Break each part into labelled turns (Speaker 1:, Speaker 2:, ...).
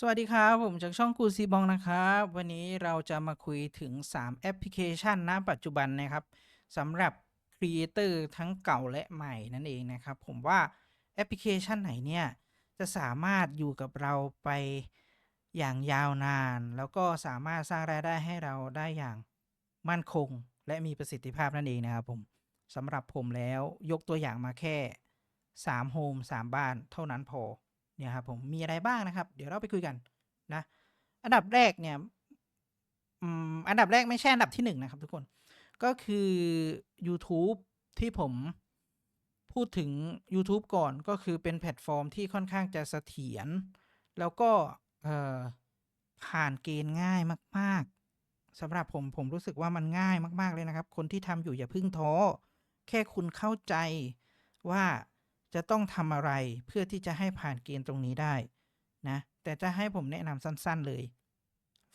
Speaker 1: สวัสดีครับ ผมจากช่องกูซีบองนะครับ วันนี้เราจะมาคุยถึง 3 แอปพลิเคชันณปัจจุบันนะครับสำหรับครีเอเตอร์ทั้งเก่าและใหม่นั่นเองนะครับ ผมว่าแอปพลิเคชันไหนเนี่ย จะสามารถอยู่กับเราไปอย่างยาวนาน แล้วก็สามารถสร้างรายได้ให้เราได้อย่างมั่นคง และมีประสิทธิภาพนั่นเองนะครับผมสำหรับผมแล้วยกตัวอย่างมาแค่3โฮม3บ้านเท่านั้นพอ เนี่ยครับผมมีอะไรบ้างนะครับ เดี๋ยวเราไปคุยกันนะ อันดับแรกเนี่ยอันดับแรกไม่ใช่อันดับที่หนึ่งนะครับทุกคนก็คือ YouTube ที่ผมพูดถึง YouTube ก่อนก็คือเป็นแพลตฟอร์มที่ค่อนข้างจะเสถียรแล้วก็ผ่านเกณฑ์ง่ายมาก ๆสำหรับผมผมรู้สึกว่ามันง่ายมาก ๆ เลยนะครับ คนที่ทำอยู่อย่าพึ่งท้อ แค่คุณเข้าใจว่า จะต้องทำอะไรเพื่อที่จะให้ผ่านเกณฑ์ตรงนี้ได้นะแต่จะให้ผมแนะนำสั้นๆเลย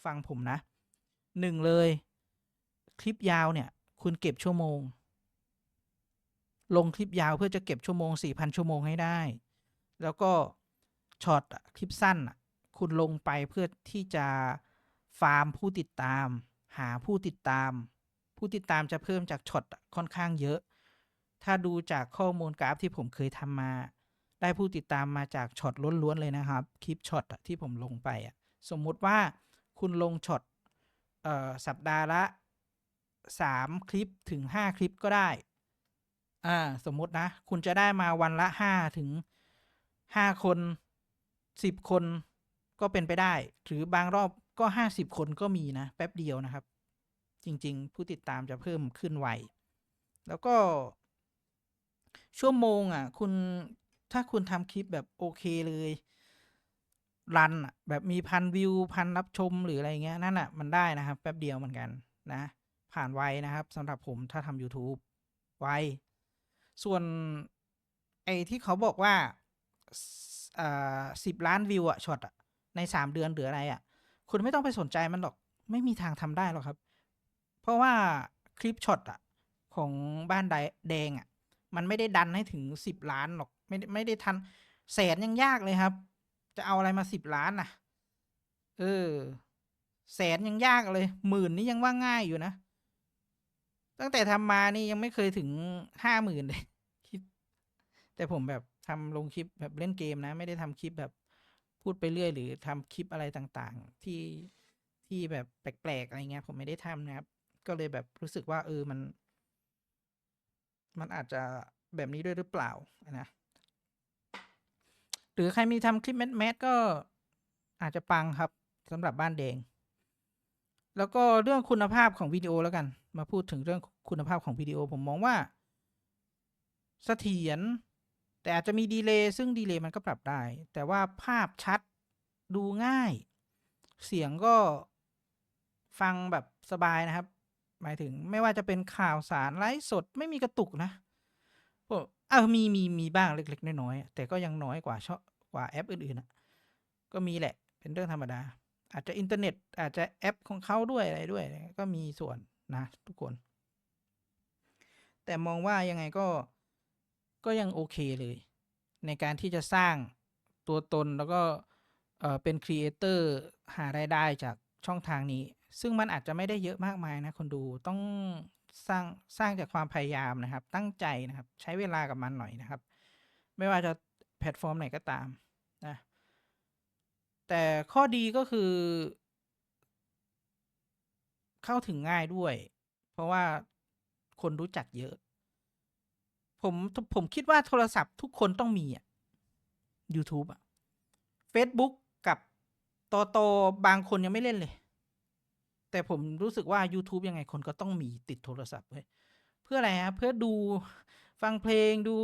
Speaker 1: ฟังผมนะหนึ่งเลย คลิปยาวเนี่ย คุณเก็บชั่วโมง ลงคลิปยาวเพื่อจะเก็บชั่วโมง 4,000 ชั่วโมงให้ได้ แล้วก็ช็อตคลิปสั้นคุณลงไปเพื่อที่จะฟาร์มผู้ติดตาม หาผู้ติดตาม ผู้ติดตามจะเพิ่มจากช็อตค่อนข้างเยอะ ถ้าดูจากข้อมูลกราฟที่ผมเคยทำมา ได้ผู้ติดตามมาจากช็อตล้วนๆเลยนะครับ คลิปช็อตที่ผมลงไปอะสมมุติว่าคุณลงช็อตสัปดาห์ละ 3 คลิปถึง 5 คลิปก็ได้อ่าสมมตินะ คุณจะได้มาวันละ 5 ถึง 5 คน 10 คนก็เป็นไปได้ หรือบางรอบก็ 50 คนก็มีนะ แป๊บเดียวนะครับ จริง ๆ ผู้ติดตามจะเพิ่มขึ้นไวแล้วก็ ชั่วโมงอะ คุณถ้าคุณทำคลิปแบบโอเคเลย รันอะแบบมีพันวิวพันรับชมหรืออะไรเงี้ยนั่นอะมันได้นะครับ แป๊บเดียวเหมือนกันนะ ผ่านไวนะครับสำหรับผมถ้าทำ YouTube ไวส่วนไอ้ที่เขาบอกว่าอ่าสิบล้านวิวอะช็อตอะในสามเดือนหรืออะไรอะคุณไม่ต้องไปสนใจมันหรอก ไม่มีทางทำได้หรอกครับ เพราะว่าคลิปช็อตอะของบ้านแดงอะ มันไม่ได้ดันให้ถึงสิบล้านหรอก ไม่ได้ไม่ได้ทันแสนยังยากเลยครับ จะเอาอะไรมาสิบล้านน่ะ เออ แสนยังยากเลยหมื่นนี่ยังว่าง่ายอยู่นะ ตั้งแต่ทำมานี่ยังไม่เคยถึงห้าหมื่นเลยคลิปแต่ผมแบบทำลงคลิปแบบเล่นเกมนะ ไม่ได้ทำคลิปแบบพูดไปเรื่อยหรือทำคลิปอะไรต่างๆ ที่ที่แบบแปลกๆอะไรเงี้ยผมไม่ได้ทำนะครับ ก็เลยแบบรู้สึกว่า เออมัน มันอาจจะแบบนี้ด้วยหรือเปล่านะหรือใครมีทำคลิปแมสแมสก็อาจจะปังครับสำหรับบ้านแดง แล้วก็เรื่องคุณภาพของวิดีโอแล้วกัน มาพูดถึงเรื่องคุณภาพของวิดีโอผมมองว่าเสถียรแต่อาจจะมีดีเลย์ซึ่งดีเลย์มันก็ปรับได้ แต่ว่าภาพชัดดูง่าย เสียงก็ฟังแบบสบายนะครับ หมายถึงไม่ว่าจะเป็นข่าวสารไลฟ์สดไม่มีกระตุกนะพวกเออมีมีมีบ้างเล็ก ๆ น้อยๆแต่ก็ยังน้อยกว่าช่อกว่าแอปอื่นๆนะก็มีแหละเป็นเรื่องธรรมดา อาจจะอินเทอร์เน็ต อาจจะแอปของเขาด้วยอะไรด้วย ก็มีส่วนนะทุกคน แต่มองว่ายังไงก็ก็ยังโอเคเลย ในการที่จะสร้างตัวตนแล้วก็เออเป็นครีเอเตอร์หารายได้จากช่องทางนี้ ซึ่งมันอาจจะไม่ได้เยอะมากมายนะคนดูต้องสร้างสร้างจากความพยายามนะครับ ตั้งใจนะครับ ใช้เวลากับมันหน่อยนะครับ ไม่ว่าจะแพลตฟอร์มไหนก็ตามนะแต่ข้อดีก็คือ เข้าถึงง่ายด้วย เพราะว่าคนรู้จักเยอะ ผมผมคิดว่าโทรศัพท์ทุกคนต้องมีอะ YouTube อะ Facebook กับโตโตบางคนยังไม่เล่นเลย แต่ผมรู้สึกว่า YouTube ยังไงคนก็ต้องมีติดโทรศัพท์เว้ยเพื่ออะไรฮะเพื่อดูฟังเพลงดู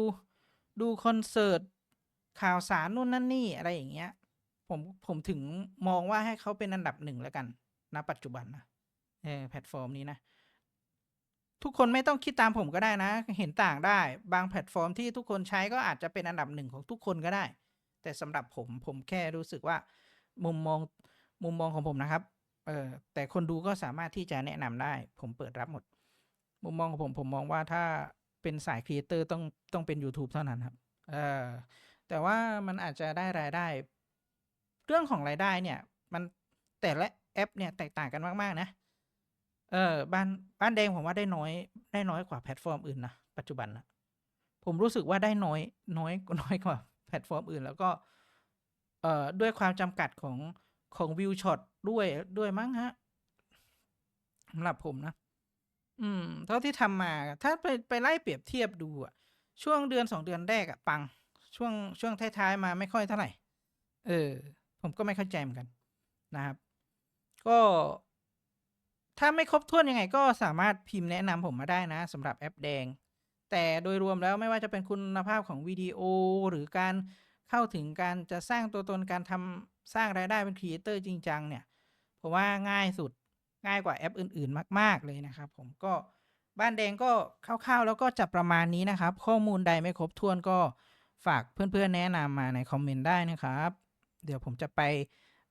Speaker 1: ดูคอนเสิร์ตข่าวสารนู่นนั่นนี่อะไรอย่างเงี้ย ผมผมถึงมองว่าให้เขาเป็นอันดับหนึ่งแล้วกันณปัจจุบันนะเออแพลตฟอร์มนี้นะ ทุกคนไม่ต้องคิดตามผมก็ได้นะ เห็นต่างได้ บางแพลตฟอร์มที่ทุกคนใช้ก็อาจจะเป็นอันดับหนึ่งของทุกคนก็ได้ แต่สำหรับผมผมแค่รู้สึกว่า มุมมองมุมมองของผมนะครับ เออแต่คนดูก็สามารถที่จะแนะนำได้ ผมเปิดรับหมด มุมมองของผมผมมองว่าถ้าเป็นสายครีเอเตอร์ต้องต้องเป็น YouTube เท่านั้นครับเออแต่ว่ามันอาจจะได้รายได้ เรื่องของรายได้เนี่ย มันแต่ละแอปเนี่ยแตกต่างกันมาก ๆ นะ เออบ้านบ้านแดงผมว่าได้น้อยได้น้อยกว่าแพลตฟอร์มอื่นนะปัจจุบันนะผมรู้สึกว่าได้น้อยน้อยน้อยกว่าแพลตฟอร์มอื่น แล้วก็เอ่อด้วยความจำกัดของของวิวช็อต ด้วยด้วยมั้งฮะสำหรับผมนะ อืม เท่าที่ทำมา ถ้าไปไปไล่เปรียบเทียบดูอะช่วงเดือนสองเดือนแรกอะปัง ช่วงช่วงท้ายๆมาไม่ค่อยเท่าไหร่ เออ ผมก็ไม่เข้าใจเหมือนกันนะครับ ก็ ถ้าไม่ครบถ้วนยังไง ก็สามารถพิมพ์แนะนำผมมาได้นะสำหรับแอปแดง แต่โดยรวมแล้วไม่ว่าจะเป็นคุณภาพของวิดีโอหรือการเข้าถึงการจะสร้างตัวตนการทำสร้างรายได้เป็นครีเอเตอร์จริงจังเนี่ย ผมว่าง่ายสุดง่ายกว่าแอปอื่น ๆ มาก ๆ เลยนะครับผมก็บ้านแดงก็คร่าวๆ แล้วก็จะประมาณนี้นะครับ ข้อมูลใดไม่ครบถ้วนก็ฝากเพื่อนๆ แนะนำมาในคอมเมนต์ได้นะครับ เดี๋ยวผมจะไป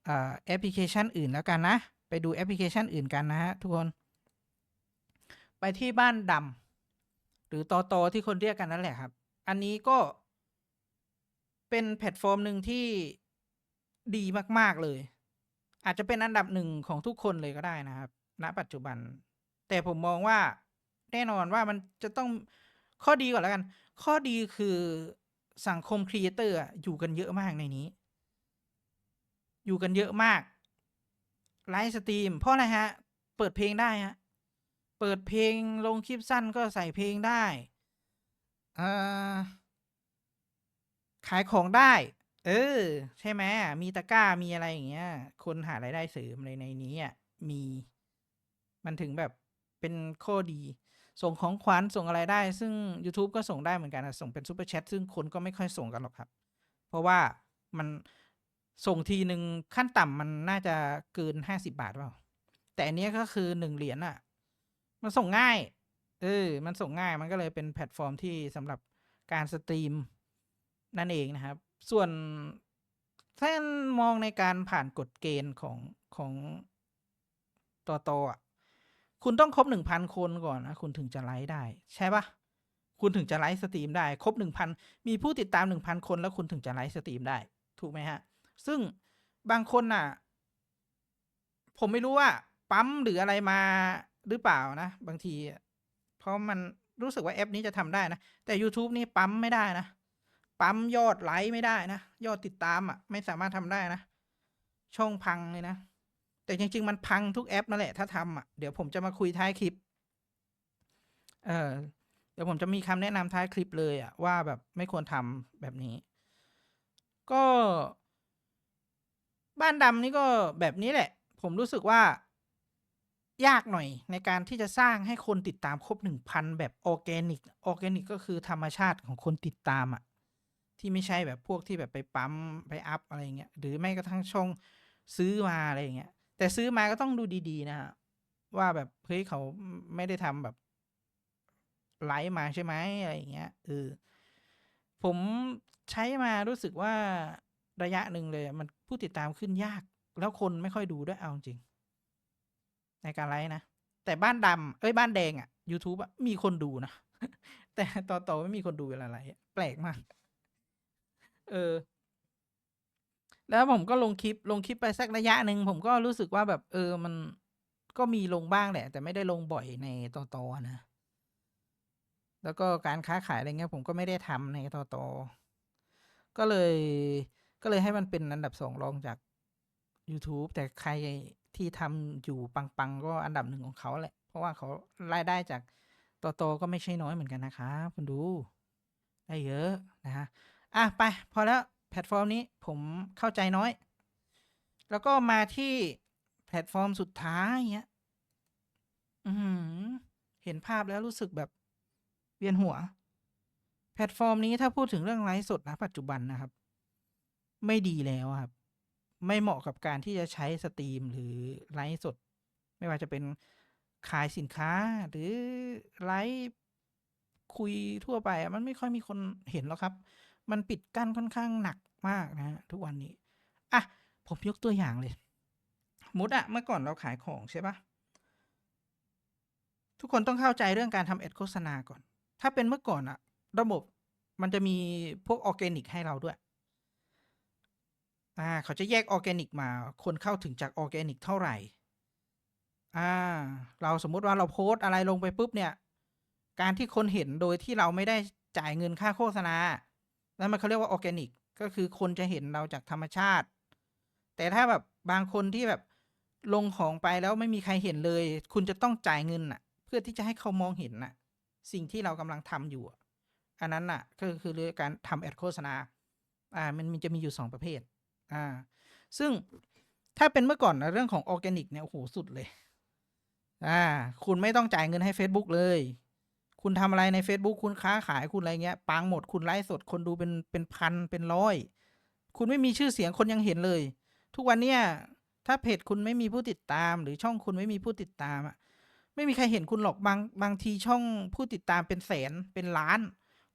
Speaker 1: อแอปพลิเคชันอื่นแล้วกันนะ ไปดูแอปพลิเคชันอื่นกันนะฮะทุกคน ไปที่บ้านดำหรือตอตอที่คนเรียกกันนั่นแหละครับ อันนี้ก็เป็นแพลตฟอร์มหนึ่งที่ดีมากๆเลย อาจจะเป็นอันดับหนึ่งของทุกคนเลยก็ได้นะครับ ณ ปัจจุบัน แต่ผมมองว่าแน่นอนว่ามันจะต้องข้อดีก่อนแล้วกัน ข้อดีคือสังคมครีเอเตอร์อยู่กันเยอะมากในนี้ อยู่กันเยอะมากไลฟ์สตรีมเพราะอะไรฮะ เปิดเพลงได้ฮะ เปิดเพลงลงคลิปสั้นก็ใส่เพลงได้ ขายของได้ เออ ใช่ไหมมีตะกร้ามีอะไรอย่างเงี้ย คนหารายได้เสริมอะไรในนี้อะมี มันถึงแบบเป็นข้อดี ส่งของขวัญส่งอะไรได้ ซึ่ง YouTube ก็ส่งได้เหมือนกันนะส่งเป็นซูเปอร์แชทซึ่งคนก็ไม่ค่อยส่งกันหรอกครับ เพราะว่ามันส่งทีหนึ่งขั้นต่ำมันน่าจะเกินห้าสิบาทเปล่าแต่อันนี้ก็คือหนึ่งเหรียญอะ มันส่งง่าย เออ มันส่งง่ายมันก็เลยเป็นแพลตฟอร์มที่สำหรับการสตรีมนั่นเองนะครับ ส่วนถ้ามองในการผ่านกฎเกณฑ์ของของตอตออะคุณต้องครบหนึ่งพันคนก่อนนะคุณถึงจะไลฟ์ได้ ใช่ปะคุณถึงจะไลฟ์สตรีมได้ ครบหนึ่งพันมีผู้ติดตามหนึ่งพันคนแล้วคุณถึงจะไลฟ์สตรีมได้ ถูกไหมฮะ ซึ่งบางคนน่ะ ผมไม่รู้ว่า ปั๊มหรืออะไรมาหรือเปล่านะ บางที เพราะมันรู้สึกว่าแอปนี้จะทำได้นะ แต่ YouTube นี่ปั๊มไม่ได้นะ ปั๊มยอดไลค์ไม่ได้นะ ยอดติดตามอะ ไม่สามารถทำได้นะ ช่องพังเลยนะ แต่จริง ๆ มันพังทุกแอปนั่นแหละ ถ้าทำอะ เดี๋ยวผมจะมาคุยท้ายคลิป เออเดี๋ยวผมจะมีคำแนะนำท้ายคลิปเลยอะ ว่าแบบไม่ควรทำแบบนี้ ก็ บ้านดำนี่ก็แบบนี้แหละ ผมรู้สึกว่า ยากหน่อยในการที่จะสร้างให้คนติดตามครบหนึ่งพันแบบออร์แกนิกออร์แกนิกก็คือธรรมชาติของคนติดตามอะ ที่ไม่ใช่แบบพวกที่แบบไปปั๊มไปอัพอะไรเงี้ยหรือไม่กระทั่งช่องซื้อมาอะไรเงี้ยแต่ซื้อมาก็ต้องดูดีๆ นะฮะว่าแบบเฮ้ยเขาไม่ได้ทำแบบไลฟ์มาใช่ไหมอะไรเงี้ยเออผมใช้มารู้สึกว่าระยะหนึ่งเลย มันผู้ติดตามขึ้นยาก แล้วคนไม่ค่อยดูด้วยเอาจริง ในการไลฟ์นะ แต่บ้านดำเอ้ยบ้านแดงอะ YouTube อะมีคนดูนะ แต่ต่อต่อไม่มีคนดูเวลาไลฟ์แปลกมาก เออ แล้วผมก็ลงคลิปลงคลิปไปสักระยะหนึ่งผมก็รู้สึกว่าแบบ เออมันก็มีลงบ้างแหละ แต่ไม่ได้ลงบ่อยในตอตอนะ แล้วก็การค้าขายอะไรเงี้ย ผมก็ไม่ได้ทำในตอตอก็เลย ก็เลยให้มันเป็นอันดับสองรองจาก YouTube แต่ใครที่ทำอยู่ปังๆ ก็อันดับหนึ่งของเขาแหละ เพราะว่าเขารายได้จากตอตอก็ไม่ใช่น้อยเหมือนกันนะครับคุณดู ได้เยอะนะฮะ อะไป พอแล้วแพลตฟอร์มนี้ผมเข้าใจน้อย แล้วก็มาที่แพลตฟอร์มสุดท้ายเงี้ยอือหือเห็นภาพแล้วรู้สึกแบบเวียนหัว แพลตฟอร์มนี้ถ้าพูดถึงเรื่องไลฟ์สดนะปัจจุบันนะครับ ไม่ดีแล้วครับ ไม่เหมาะกับการที่จะใช้สตรีมหรือไลฟ์สด ไม่ว่าจะเป็นขายสินค้าหรือไลฟ์คุยทั่วไป มันไม่ค่อยมีคนเห็นหรอกครับ มันปิดกั้นค่อนข้างหนักมากนะฮะทุกวันนี้อะผมยกตัวอย่างเลยสมมุติอะเมื่อก่อนเราขายของใช่ปะทุกคนต้องเข้าใจเรื่องการทำแอดโฆษณาก่อน ถ้าเป็นเมื่อก่อนอะระบบมันจะมีพวกออร์แกนิกให้เราด้วยอ่าเขาจะแยกออร์แกนิกมา คนเข้าถึงจากออร์แกนิกเท่าไหร่อ่าเราสมมุติว่าเราโพสต์อะไรลงไปปุ๊บเนี่ย การที่คนเห็นโดยที่เราไม่ได้จ่ายเงินค่าโฆษณา นั่นมันเขาเรียกว่าออร์แกนิก ก็คือคนจะเห็นเราจากธรรมชาติ แต่ถ้าแบบบางคนที่แบบลงของไปแล้วไม่มีใครเห็นเลย คุณจะต้องจ่ายเงินน่ะ เพื่อที่จะให้เขามองเห็นน่ะ สิ่งที่เรากำลังทำอยู่ อันนั้นน่ะ ก็คือเรื่องการทำแอดโฆษณา อ่า มันมันจะมีอยู่สองประเภท อ่า ซึ่งถ้าเป็นเมื่อก่อนนะเรื่องของออร์แกนิกเนี่ยโอ้โหสุดเลย อ่า คุณไม่ต้องจ่ายเงินให้ Facebook เลย คุณทำอะไรใน Facebook คุณค้าขายคุณอะไรเงี้ยปังหมดคุณไลฟ์สดคนดูเป็นเป็นพันเป็นร้อย คุณไม่มีชื่อเสียงคนยังเห็นเลย ทุกวันเนี้ยถ้าเพจคุณไม่มีผู้ติดตาม หรือช่องคุณไม่มีผู้ติดตามอะไม่มีใครเห็นคุณหรอกบางบางทีช่องผู้ติดตามเป็นแสนเป็นล้าน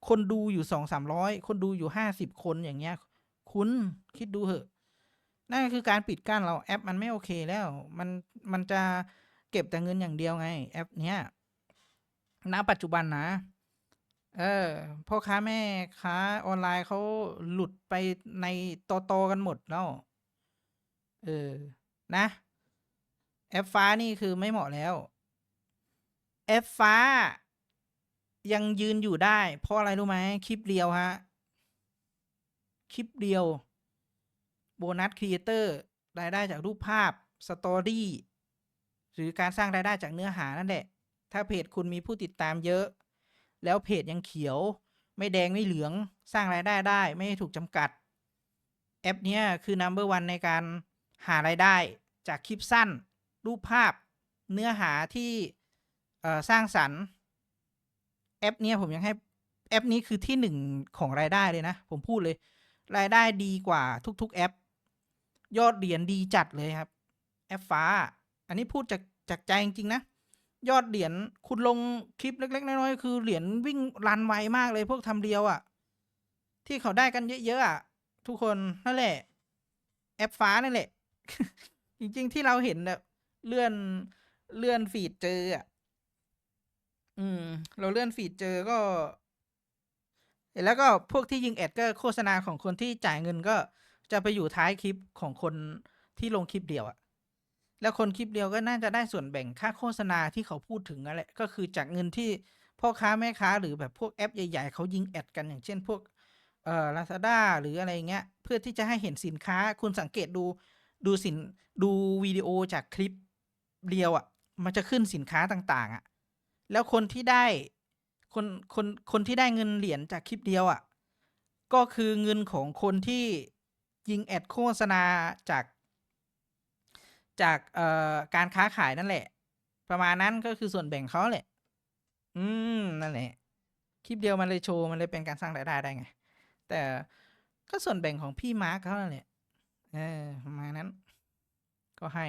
Speaker 1: คนดูอยู่สองสามร้อยคนดูอยู่ห้าสิบคนอย่างเงี้ย คุณคิดดูเหอะนั่นคือการปิดกั้นเราแอปมันไม่โอเคแล้ว มันมันจะเก็บแต่เงินอย่างเดียวไงแอปเนี้ย ณปัจจุบันนะ เออพ่อค้าแม่ค้าออนไลน์เขาหลุดไปในโตโตๆกันหมดแล้ว เออ นะ แอปฟ้านี่คือไม่เหมาะแล้ว แอปฟ้า ยังยืนอยู่ได้ เพราะอะไรรู้ไหมคลิปเดียวฮะ คลิปเดียว โบนัสครีเอเตอร์รายได้จากรูปภาพสตอรี่หรือการสร้างรายได้จากเนื้อหานั่นแหละ ถ้าเพจคุณมีผู้ติดตามเยอะ แล้วเพจยังเขียว ไม่แดงไม่เหลืองสร้างรายได้ได้ไม่ถูกจำกัด แอปนี้คือ number one ในการหารายได้จากคลิปสั้น รูปภาพ เนื้อหาที่สร้างสรรค์แอปนี้ผมยังให้แอปนี้คือที่หนึ่งของรายได้เลยนะ ผมพูดเลย รายได้ดีกว่าทุก ๆ แอป ยอดเหรียญดีจัดเลยครับ แอปฟ้า อันนี้พูดจากจากใจจริงๆนะ ยอดเหรียญคุณลงคลิปเล็ก ๆ น้อยๆคือเหรียญวิ่งรันไวมากเลยพวกทำเรียวอะ่ะ ที่เขาได้กันเยอะๆอะ ทุกคนนั่นแหละ แอปฟ้านั่นแหละ จริงๆที่เราเห็นแบบเลื่อนเลื่อนฟีดเจออะ อืม เราเลื่อนฟีดเจอก็แล้วก็พวกที่ยิงแอดก็โฆษณาของคนที่จ่ายเงินก็จะไปอยู่ท้ายคลิปของคนที่ลงคลิปเดียวอะ แล้วคนคลิปเดียวก็น่าจะได้ส่วนแบ่งค่าโฆษณาที่เขาพูดถึงนั่นแหละก็คือจากเงินที่พ่อค้าแม่ค้าหรือแบบพวกแอปใหญ่ๆเขายิงแอดกันอย่างเช่นพวกเอ่อลาซาด้าหรืออะไรเงี้ยเพื่อที่จะให้เห็นสินค้าคุณสังเกตดูดูสินดูวิดีโอจากคลิปเดียวอะมันจะขึ้นสินค้าต่างๆอะแล้วคนที่ได้คนคนคนที่ได้เงินเหรียญจากคลิปเดียวอะ่ะก็คือเงินของคนที่ยิงแอดโฆษณาจาก จากเอ่อการค้าขายนั่นแหละ ประมาณนั้นก็คือส่วนแบ่งเขาแหละ อืมนั่นแหละ คลิปเดียวมันเลยโชว์มันเลยเป็นการสร้างรายได้ได้ไง แต่ก็ส่วนแบ่งของพี่มาร์คเขานั่นแหละเออประมาณนั้น ก็ให้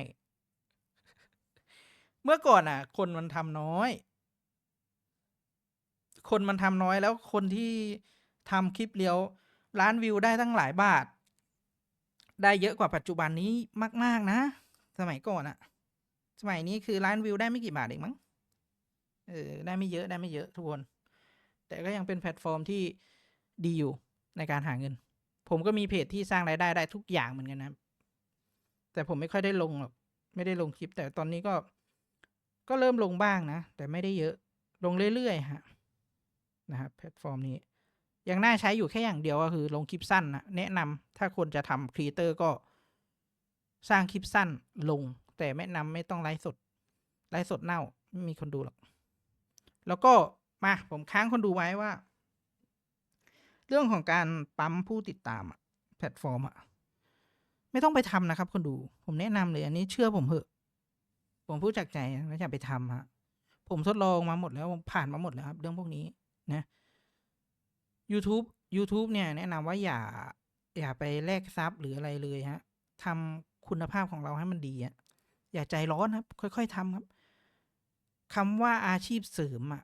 Speaker 1: เมื่อก่อนอะ คนมันทำน้อย คนมันทำน้อยแล้วคนที่ทำคลิปเลี้ยวล้านวิวได้ตั้งหลายบาท ได้เยอะกว่าปัจจุบันนี้มาก ๆ นะ สมัยก่อนอะสมัยนี้คือล้านวิวได้ไม่กี่บาทเองมั้งเออได้ไม่เยอะได้ไม่เยอะทุกคน แต่ก็ยังเป็นแพลตฟอร์มที่ดีอยู่ในการหาเงิน ผมก็มีเพจที่สร้างรายได้ได้ทุกอย่างเหมือนกันนะแต่ผมไม่ค่อยได้ลงหรอกไม่ได้ลงคลิป แต่ตอนนี้ก็ก็เริ่มลงบ้างนะ แต่ไม่ได้เยอะลงเรื่อยๆฮะนะครับแพลตฟอร์มนี้ยังน่าใช้อยู่แค่อย่างเดียวก็คือลงคลิปสั้นนะแนะนำถ้าคนจะทำครีเอเตอร์ก็ สร้างคลิปสั้นลง แต่แนะนำไม่ต้องไลฟ์สด ไลฟ์สดเน่าไม่มีคนดูหรอก แล้วก็มาผมค้างคนดูไว้ว่า เรื่องของการปั๊มผู้ติดตามอะแพลตฟอร์มอะไม่ต้องไปทำนะครับ คนดู ผมแนะนำเลยอันนี้เชื่อผมเหอะ ผมพูดจากใจนะไม่อยากไปทำฮะผมทดลองมาหมดแล้วผผ่านมาหมดแล้วครับ เรื่องพวกนี้นะ YouTube YouTube เนี่ย แนะนำว่าอย่า อย่าไปแลกซับหรืออะไรเลยฮะทำ คุณภาพของเราให้มันดีอะอย่าใจร้อนครับ ค่อย ๆทำครับคำว่าอาชีพเสริมอะ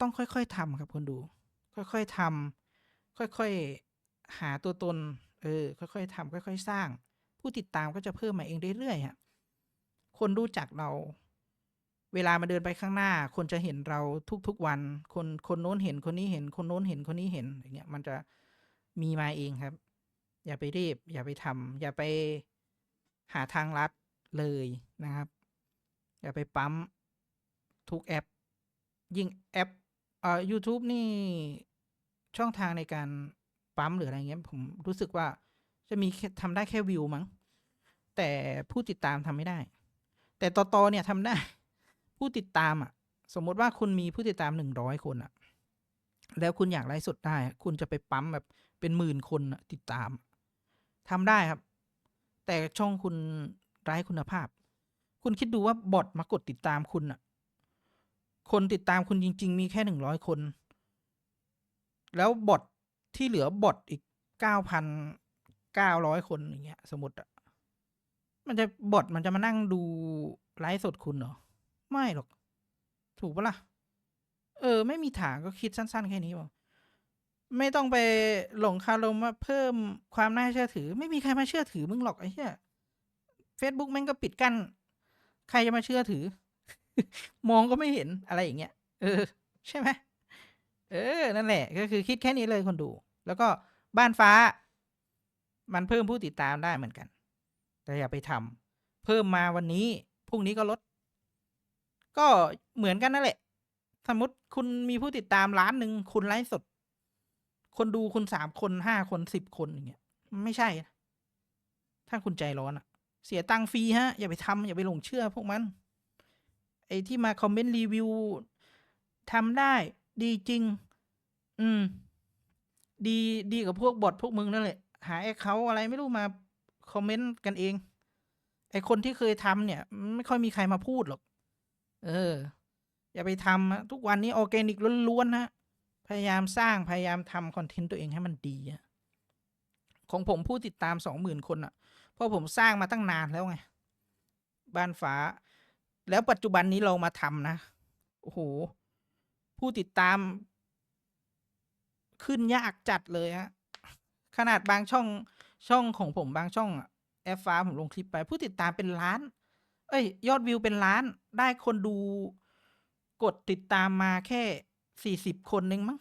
Speaker 1: ต้องค่อย ๆทำครับคนดู ค่อย ๆทำค่อย ๆ หาตัวตน เออ ค่อย ๆทำค่อย ๆ สร้าง ผู้ติดตามก็จะเพิ่มมาเองเรื่อยๆฮะคนรู้จักเรา เวลามาเดินไปข้างหน้า คนจะเห็นเราทุกๆวัน คนคนโน้นเห็นคนนี้เห็น คนโน้นเห็นคนนี้เห็นอย่างเงี้ยมันจะมีมาเองครับ อย่าไปรีบ อย่าไปทำอย่าไปหาทางลัดเลยนะครับ อย่าไปปั๊มทุกแอป ยิ่งแอปเอ่อ YouTube นี่ช่องทางในการปั๊มหรืออะไรเงี้ยผมรู้สึกว่าจะมีทำได้แค่วิวมั้งแต่ผู้ติดตามทำไม่ได้ แต่ต่อตอเนี่ยทำได้ ผู้ติดตามอะ สมมติว่าคุณมีผู้ติดตามหนึ่งร้อยคนอะ แล้วคุณอยากไลฟ์สดได้ คุณจะไปปั๊มแบบเป็นหมื่นคนติดตาม ทำได้ครับ แต่ช่องคุณไร้คุณภาพ คุณคิดดูว่าบอทมากดติดตามคุณอะคนติดตามคุณจริง ๆ มีแค่หนึ่งร้อยคน แล้วบอทที่เหลือบอทอีกเก้าพันเก้าร้อยคนอย่างเงี้ย สมมติอะมันจะบอทมันจะมานั่งดูไลฟ์สดคุณเหรอ ไม่หรอก ถูกปะล่ะ เออ ไม่มีทางก็คิดสั้น ๆ แค่นี้พอ ไม่ต้องไปหลงคารมว่าเพิ่มความน่าเชื่อถือ ไม่มีใครมาเชื่อถือมึงหรอกไอ้เหี้ย Facebook แม่งก็ปิดกั้น ใครจะมาเชื่อถือ มองก็ไม่เห็นอะไรอย่างเงี้ย เออ ใช่ไหมเออ นั่นแหละ ก็คือคิดแค่นี้เลยคนดู แล้วก็บ้านฟ้า มันเพิ่มผู้ติดตามได้เหมือนกัน แต่อย่าไปทำเพิ่มมาวันนี้พรุ่งนี้ก็ลด ก็เหมือนกันนั่นแหละ สมมติคุณมีผู้ติดตามล้านหนึ่งคุณไลฟ์สด คนดูคุณสามคนห้าคนสิบคนอย่างเงี้ยไม่ใช่ ถ้าคุณใจร้อนอะเสียตังค์ฟรีฮะ อย่าไปทำอย่าไปหลงเชื่อพวกมัน ไอ้ที่มาคอมเมนต์รีวิวทำได้ดีจริง อืม ดีดีกับพวกบอทพวกมึงนั่นแหละ หาไอ้เขาอะไรไม่รู้มาคอมเมนต์กันเอง ไอ้คนที่เคยทำเนี่ย ไม่ค่อยมีใครมาพูดหรอก เออ อย่าไปทำอะทุกวันนี้ออร์แกนิกล้วนๆนะ พยายามสร้างพยายามทำคอนเทนต์ตัวเองให้มันดีอะของผมผู้ติดตามสองหมื่นคนอะเพราะผมสร้างมาตั้งนานแล้วไง บ้านฟ้า แล้วปัจจุบันนี้เรามาทำนะ โอ้โห ผู้ติดตาม ขึ้นยากจัดเลยฮะ ขนาดบางช่องช่องของผมบางช่องอะแอฟฟ้าผมลงคลิปไป ผู้ติดตามเป็นล้าน เอ้ย ยอดวิวเป็นล้าน ได้คนดูกดติดตามมาแค่ สี่สิบคนนึงมั้ง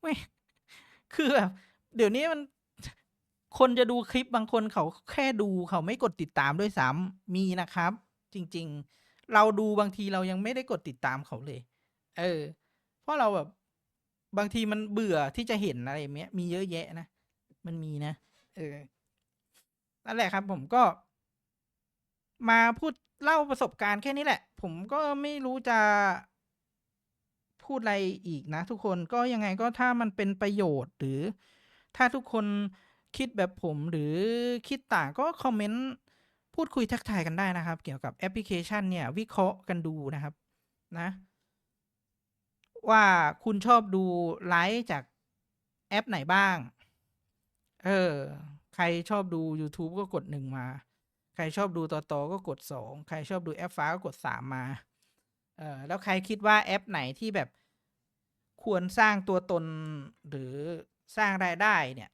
Speaker 1: ไม่คือแบบเดี๋ยวนี้มันคนจะดูคลิปบางคนเขาแค่ดูเขาไม่กดติดตามด้วยซ้ำมีนะครับ จริง ๆ เราดูบางทีเรายังไม่ได้กดติดตามเขาเลย เออ เพราะเราแบบบางทีมันเบื่อที่จะเห็นอะไรเงี้ยมีเยอะแยะนะ มันมีนะ เออ นั่นแหละครับผมก็ มาพูดเล่าประสบการณ์แค่นี้แหละ ผมก็ไม่รู้จะ พูดอะไรอีกนะ ทุกคนก็ยังไงก็ถ้ามันเป็นประโยชน์หรือ ถ้าทุกคนคิดแบบผมหรือคิดต่างก็คอมเมนต์พูดคุยทักทายกันได้นะครับ เกี่ยวกับแอปพลิเคชันเนี่ยวิเคราะห์กันดูนะครับนะ ว่าคุณชอบดูไลฟ์จากแอปไหนบ้าง เออ ใครชอบดู YouTube ก็กดหนึ่งมา ใครชอบดูต่อต่อก็กดสองใครชอบดูแอปฟ้าก็กดสามมา เออแล้วใครคิดว่าแอปไหนที่แบบควรสร้างตัวตนหรือสร้างรายได้เนี่ย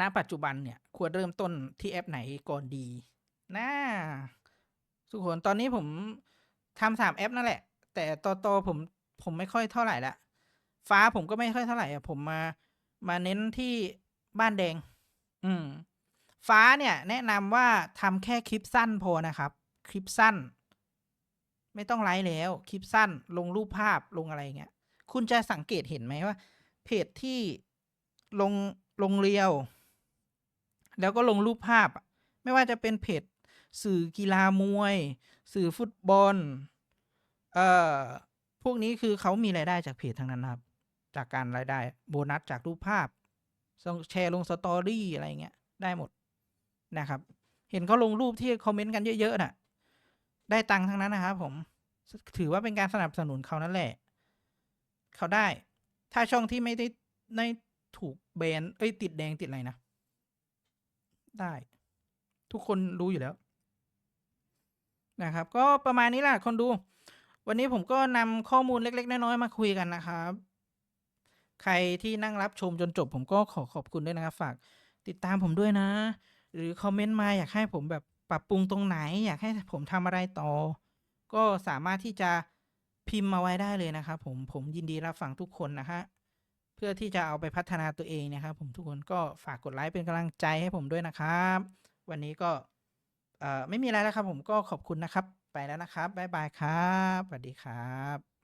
Speaker 1: ณ ปัจจุบันเนี่ย ควรเริ่มต้นที่แอปไหนก่อนดีนะทุกคนตอนนี้ผมทำสามแอปนั่นแหละ แต่ต่อต่อผมผมไม่ค่อยเท่าไหร่ละ ฟ้าผมก็ไม่ค่อยเท่าไหร่อะผมมามาเน้นที่บ้านแดง อืม ฟ้าเนี่ย แนะนำว่าทำแค่คลิปสั้นพอนะครับ คลิปสั้น ไม่ต้องไลฟ์แล้ว คลิปสั้น ลงรูปภาพลงอะไรเงี้ย คุณจะสังเกตเห็นไหมว่า เพจที่ลงลงเรียว แล้วก็ลงรูปภาพ ไม่ว่าจะเป็นเพจสื่อกีฬามวย สื่อฟุตบอล เอ่อ พวกนี้คือเขามีรายได้จากเพจทั้งนั้นครับ จากการรายได้โบนัสจากรูปภาพแชร์ลงสตอรี่อะไรเงี้ยได้หมดนะครับ เห็นเขาลงรูปที่คอมเมนต์กันเยอะๆน่ะ ได้ตังค์ทั้งนั้นนะครับผม ถือว่าเป็นการสนับสนุนเขานั่นแหละ เขาได้ ถ้าช่องที่ไม่ได้ไม่ถูกแบนเอ้ยติดแดงติดอะไรนะ ได้ ทุกคนรู้อยู่แล้ว นะครับ ก็ประมาณนี้แหละคนดู วันนี้ผมก็นำข้อมูลเล็ก ๆ น้อยๆมาคุยกันนะครับ ใครที่นั่งรับชมจนจบ ผมก็ขอขอบคุณด้วยนะครับ ฝากติดตามผมด้วยนะ หรือคอมเมนต์มาอยากให้ผมแบบ ปรับปรุงตรงไหน อยากให้ผมทำอะไรต่อ ก็สามารถที่จะพิมพ์มาไว้ได้เลยนะครับผมผมยินดีรับฟังทุกคนนะฮะเพื่อที่จะเอาไปพัฒนาตัวเองนะครับ ผมทุกคนก็ฝากกดไลค์เป็นกำลังใจให้ผมด้วยนะครับ วันนี้ก็ไม่มีอะไรแล้วครับ ผมก็ขอบคุณนะครับ ไปแล้วนะครับบ๊ายบายครับสวัสดีครับ